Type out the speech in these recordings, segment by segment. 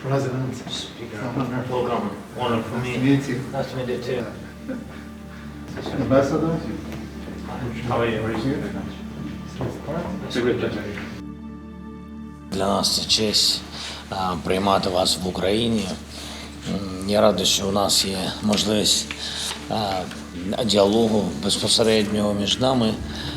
President, Speaker, welcome. Honor for nice to me. meet you. Nice to meet you too. Ambassador? How are you? It's a great pleasure. Для нас це честь е, приймати вас в Україні. Я радий, що у нас є можливість діалогу безпосереднього між нами.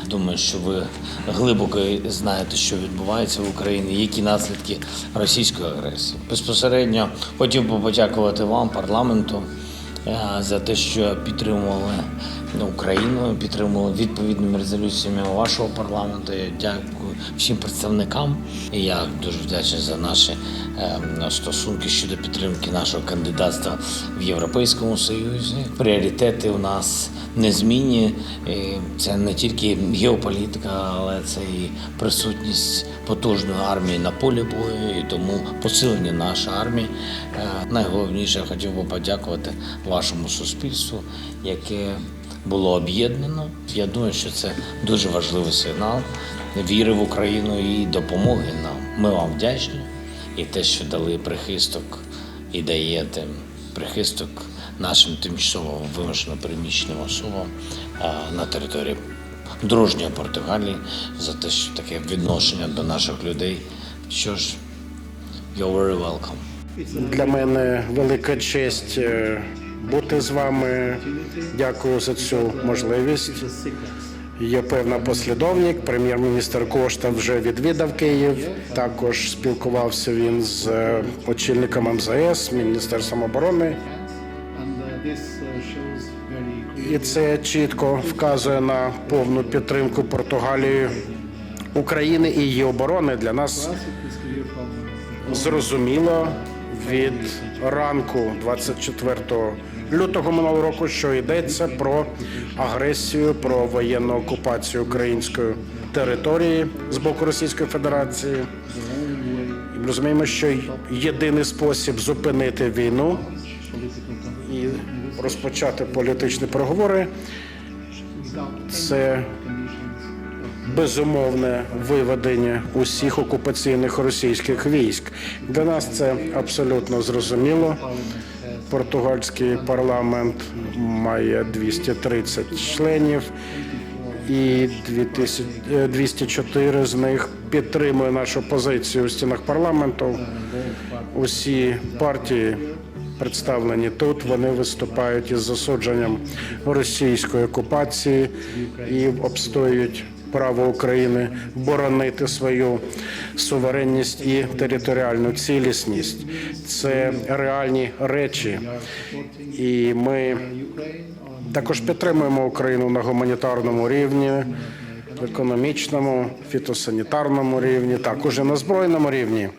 Думаю, що ви глибоко знаєте, що відбувається в Україні, які наслідки російської агресії. Безпосередньо хотів би подякувати вам, парламенту, за те, що підтримували Україну, підтримували відповідними резолюціями вашого парламенту. Я дякую всім представникам. І я дуже вдячний за наші е, стосунки щодо підтримки нашого кандидатства в Європейському Союзі. Пріоритети у нас незмінні. І Це не тільки геополітика, але це і присутність потужної армії на полі бою, і тому посилення нашої армії. Е, Найголовніше я хотів би подякувати вашому суспільству, яке було об'єднано. Я думаю, що це дуже важливий сигнал віри в Україну і допомоги нам. Ми вам вдячні і те, що дали прихисток і даєте прихисток нашим тимчасово вимушено переміщеним особам на території дружньої Португалії за те, що таке відношення до наших людей. Що ж, you're very welcome. Для мене велика честь е, бути з вами. Дякую за цю можливість. Є певна послідовник. Прем'єр-міністр Кошта вже відвідав Київ. Також спілкувався він з е, очільником МЗС, Міністерством оборони. І це чітко вказує на повну підтримку Португалії України і її оборони для нас зрозуміло від ранку 24 лютого минулого року, що йдеться про агресію, про воєнну окупацію української території з боку Російської Федерації. І ми розуміємо, що єдиний спосіб зупинити війну і розпочати політичні переговори це безумовне виведення усіх окупаційних російських військ. Для нас це абсолютно зрозуміло. Португальський парламент має 230 членів, і 2000 е, 204 з них підтримує нашу позицію у стінах парламенту. Усі партії представлені тут. Вони виступають із засудженням російської окупації і обстоюють право України боронити свою суверенність і територіальну цілісність. Це реальні речі, і ми також підтримуємо Україну на гуманітарному рівні, економічному, фітосанітарному рівні, також і на збройному рівні.